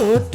ছোট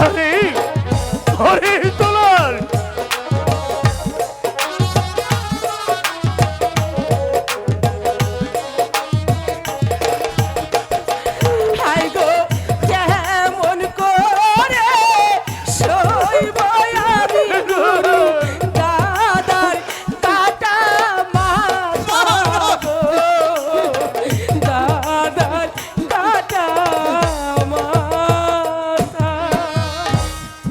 হরে হরে তো